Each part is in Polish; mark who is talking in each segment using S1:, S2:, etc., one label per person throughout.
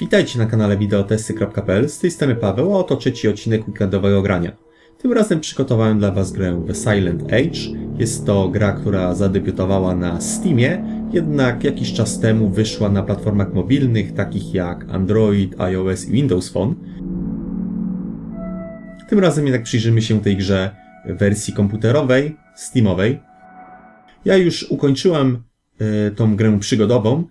S1: Witajcie na kanale wideotesty.pl, z tej strony Paweł, a oto trzeci odcinek weekendowego grania. Tym razem przygotowałem dla Was grę The Silent Age. Jest to gra, która zadebiutowała na Steamie, jednak jakiś czas temu wyszła na platformach mobilnych, takich jak Android, iOS i Windows Phone. Tym razem jednak przyjrzymy się tej grze w wersji komputerowej, Steamowej. Ja już ukończyłem y, tą grę przygodową,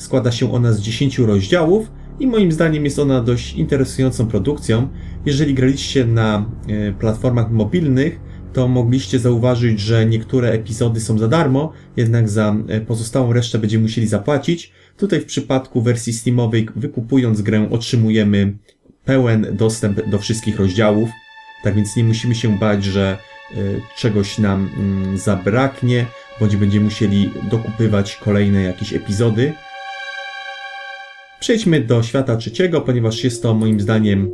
S1: Składa się ona z 10 rozdziałów i moim zdaniem jest ona dość interesującą produkcją. Jeżeli graliście na e, platformach mobilnych, to mogliście zauważyć, że niektóre epizody są za darmo, jednak za e, pozostałą resztę będziemy musieli zapłacić. Tutaj w przypadku wersji Steamowej, wykupując grę, otrzymujemy pełen dostęp do wszystkich rozdziałów, tak więc nie musimy się bać, że e, czegoś nam mm, zabraknie, bądź będziemy musieli dokupywać kolejne jakieś epizody. Przejdźmy do świata trzeciego, ponieważ jest to moim zdaniem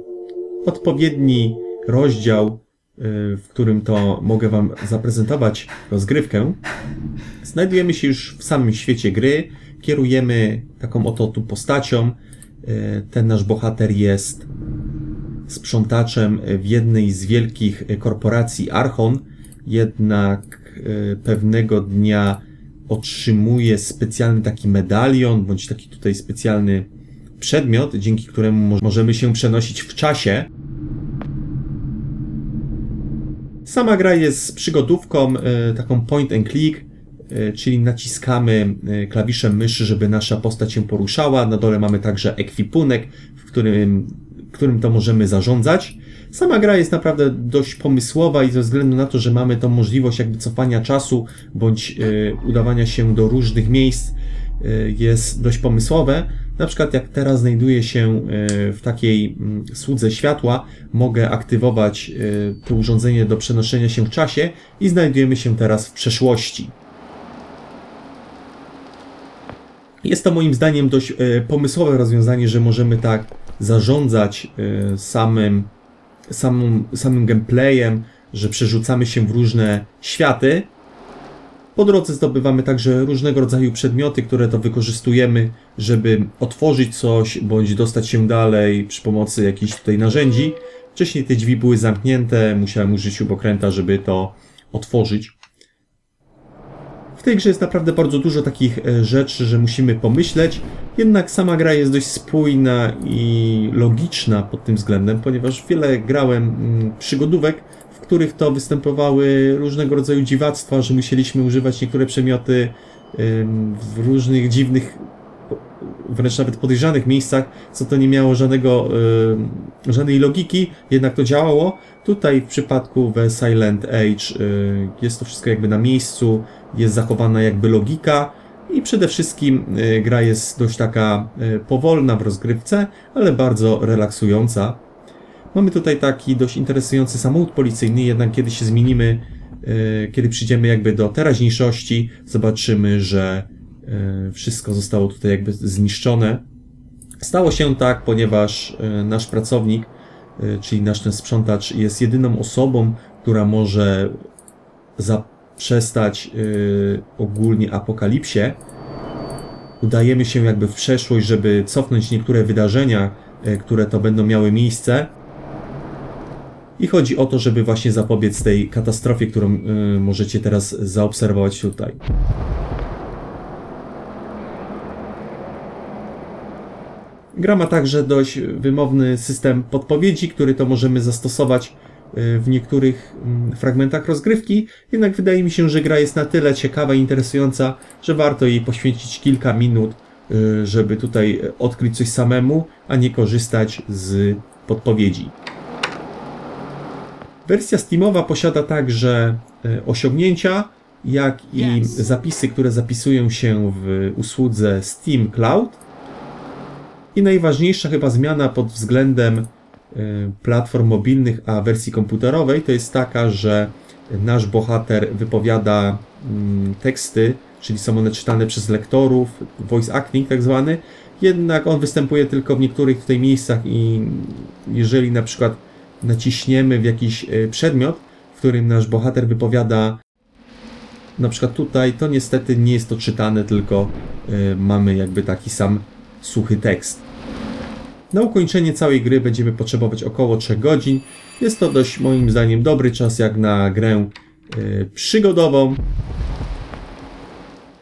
S1: odpowiedni rozdział, y, w którym to mogę Wam zaprezentować rozgrywkę. Znajdujemy się już w samym świecie gry, kierujemy taką oto tu postacią. Y, ten nasz bohater jest sprzątaczem w jednej z wielkich korporacji Archon, jednak y, pewnego dnia otrzymuje specjalny taki medalion, bądź taki tutaj specjalny przedmiot, dzięki któremu możemy się przenosić w czasie. Sama gra jest przygodówką, e, taką point and click, e, czyli naciskamy e, klawiszem myszy, żeby nasza postać się poruszała. Na dole mamy także ekwipunek, w którym, którym to możemy zarządzać. Sama gra jest naprawdę dość pomysłowa i ze względu na to, że mamy tą możliwość jakby cofania czasu bądź udawania się do różnych miejsc, jest dość pomysłowe. Na przykład jak teraz znajduję się e, w takiej mm, słudze światła, mogę aktywować e, to urządzenie do przenoszenia się w czasie i znajdujemy się teraz w przeszłości. Jest to moim zdaniem dość pomysłowe rozwiązanie, że możemy tak zarządzać samym, samym, samym gameplayem, że przerzucamy się w różne światy. Po drodze zdobywamy także różnego rodzaju przedmioty, które to wykorzystujemy żeby otworzyć coś, bądź dostać się dalej przy pomocy jakichś tutaj narzędzi. Wcześniej te drzwi były zamknięte, musiałem użyć śrubokręta, żeby to otworzyć. W tej grze jest naprawdę bardzo dużo takich e, rzeczy, że musimy pomyśleć, jednak sama gra jest dość spójna i logiczna pod tym względem, ponieważ wiele grałem mm, przygodówek, których to występowały różnego rodzaju dziwactwa, że musieliśmy używać niektóre przedmioty w różnych dziwnych wręcz nawet podejrzanych miejscach, co to nie miało żadnego, y, żadnej logiki, jednak to działało. Tutaj w przypadku The Silent Age y, jest to wszystko jakby na miejscu, jest zachowana jakby logika i przede wszystkim y, gra jest dość taka powolna w rozgrywce, ale bardzo relaksująca. Mamy tutaj taki dość interesujący samochód policyjny, jednak kiedy się zmienimy, kiedy przyjdziemy jakby do teraźniejszości, zobaczymy, że E, wszystko zostało tutaj jakby zniszczone. Stało się tak, ponieważ e, nasz pracownik, e, czyli nasz ten sprzątacz, jest jedyną osobą, która może zaprzestać ogólnie apokalipsie. Udajemy się jakby w przeszłość, żeby cofnąć niektóre wydarzenia, które to będą miały miejsce. I chodzi o to, żeby właśnie zapobiec tej katastrofie, którą możecie teraz zaobserwować tutaj. Gra ma także dość wymowny system podpowiedzi, który to możemy zastosować e, w niektórych mm, fragmentach rozgrywki, jednak wydaje mi się, że gra jest na tyle ciekawa i interesująca, że warto jej poświęcić kilka minut, e, żeby tutaj odkryć coś samemu, a nie korzystać z podpowiedzi. Wersja Steamowa posiada także e, osiągnięcia, jak i zapisy, które zapisują się w usłudze Steam Cloud. I najważniejsza chyba zmiana pod względem y, platform mobilnych a wersji komputerowej to jest taka, że nasz bohater wypowiada mm, teksty, czyli są one czytane przez lektorów, voice acting tak zwany, jednak on występuje tylko w niektórych tutaj miejscach i jeżeli na przykład naciśniemy w jakiś y, przedmiot, w którym nasz bohater wypowiada na przykład tutaj, to niestety nie jest to czytane, tylko y, mamy jakby taki sam suchy tekst. Na ukończenie całej gry będziemy potrzebować około 3 godzin. Jest to dość moim zdaniem dobry czas jak na grę yy, przygodową.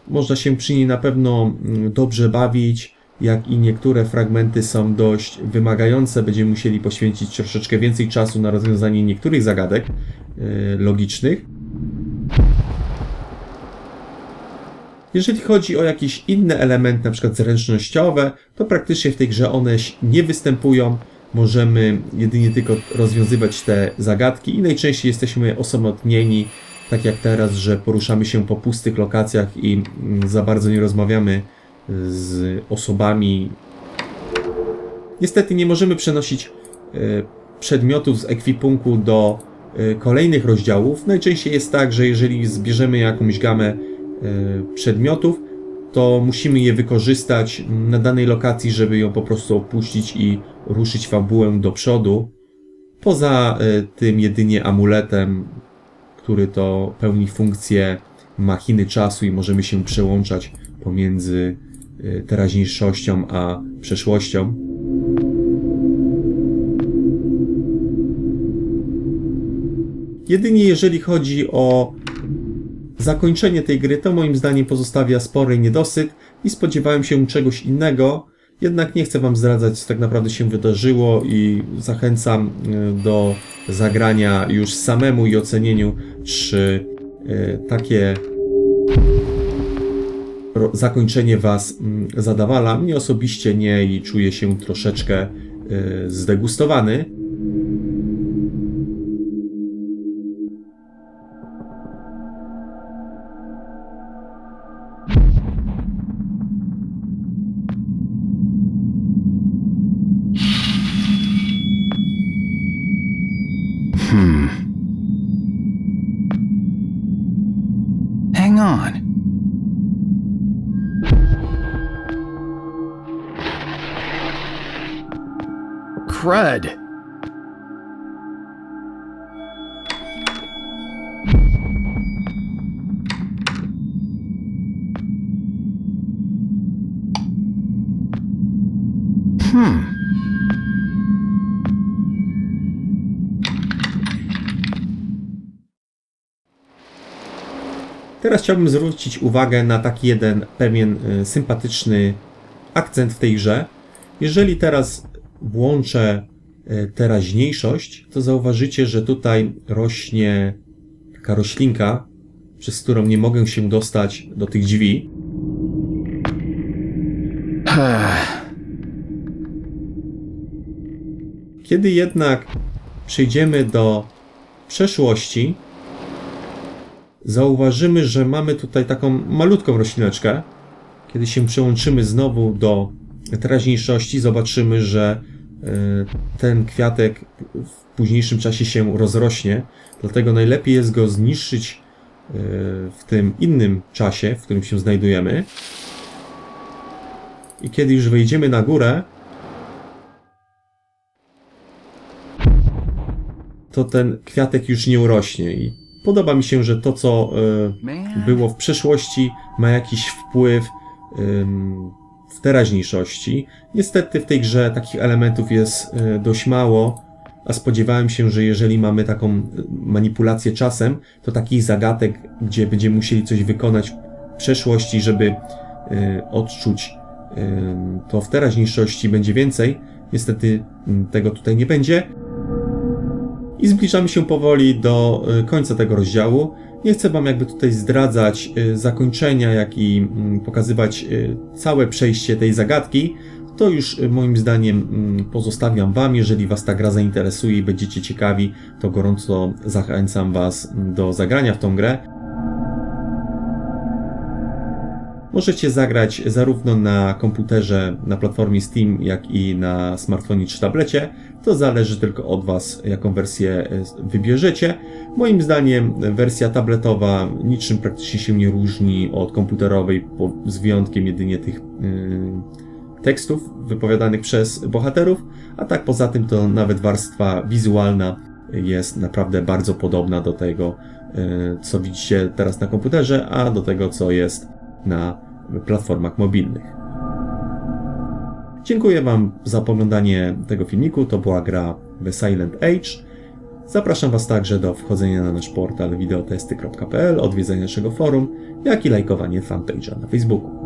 S1: Można się przy niej na pewno mm, dobrze bawić, jak i niektóre fragmenty są dość wymagające. Będziemy musieli poświęcić troszeczkę więcej czasu na rozwiązanie niektórych zagadek yy, logicznych. Jeżeli chodzi o jakieś inne elementy, na przykład zręcznościowe, to praktycznie w tej grze one nie występują. Możemy jedynie tylko rozwiązywać te zagadki i najczęściej jesteśmy osamotnieni, tak jak teraz, że poruszamy się po pustych lokacjach i mm, za bardzo nie rozmawiamy z osobami. Niestety nie możemy przenosić e, przedmiotów z ekwipunku do e, kolejnych rozdziałów. Najczęściej jest tak, że jeżeli zbierzemy jakąś gamę E, przedmiotów, to musimy je wykorzystać na danej lokacji, żeby ją po prostu opuścić i ruszyć fabułę do przodu. Poza tym jedynie amuletem, który to pełni funkcję machiny czasu i możemy się przełączać pomiędzy teraźniejszością a przeszłością. Jedynie jeżeli chodzi o Zakończenie tej gry to moim zdaniem pozostawia spory niedosyt i spodziewałem się czegoś innego, jednak nie chcę Wam zdradzać, co tak naprawdę się wydarzyło i zachęcam e, do zagrania już samemu i ocenieniu, czy e, takie zakończenie Was mm, zadawala. Mnie osobiście nie i czuję się troszeczkę e, zdegustowany.
S2: Crud. Hmm.
S1: Teraz chciałbym zwrócić uwagę na taki jeden pewien y, sympatyczny akcent w tej grze. Jeżeli teraz włączę e, teraźniejszość, to zauważycie, że tutaj rośnie taka roślinka, przez którą nie mogę się dostać do tych drzwi. Kiedy jednak przejdziemy do przeszłości, zauważymy, że mamy tutaj taką malutką roślineczkę. Kiedy się przełączymy znowu do teraźniejszości, zobaczymy, że ten kwiatek w późniejszym czasie się rozrośnie, dlatego najlepiej jest go zniszczyć e, w tym innym czasie, w którym się znajdujemy. I kiedy już wejdziemy na górę, to ten kwiatek już nie urośnie. I podoba mi się, że to, co e, było w przeszłości, ma jakiś wpływ teraźniejszości. Niestety w tej grze takich elementów jest e, dość mało, a spodziewałem się, że jeżeli mamy taką e, manipulację czasem, to takich zagadek, gdzie będziemy musieli coś wykonać w przeszłości, żeby e, odczuć to w teraźniejszości będzie więcej. Niestety tego tutaj nie będzie. I zbliżamy się powoli do końca tego rozdziału. Nie chcę Wam jakby tutaj zdradzać y, zakończenia, jak i mm, pokazywać y, całe przejście tej zagadki. To już y, moim zdaniem mm, pozostawiam Wam. Jeżeli Was ta gra zainteresuje i będziecie ciekawi, to gorąco zachęcam Was do zagrania w tą grę. Możecie zagrać zarówno na komputerze, na platformie Steam, jak i na smartfonie czy tablecie. To zależy tylko od Was, jaką wersję wybierzecie. Moim zdaniem wersja tabletowa niczym praktycznie się nie różni od komputerowej, z wyjątkiem jedynie tych yy, tekstów wypowiadanych przez bohaterów, a tak poza tym to nawet warstwa wizualna jest naprawdę bardzo podobna do tego, yy, co widzicie teraz na komputerze, a do tego, co jest na platformach mobilnych. Dziękuję Wam za poglądanie tego filmiku. To była gra The Silent Age. Zapraszam Was także do wchodzenia na nasz portal wideotesty.pl, odwiedzenia naszego forum, jak i lajkowanie fanpage'a na Facebooku.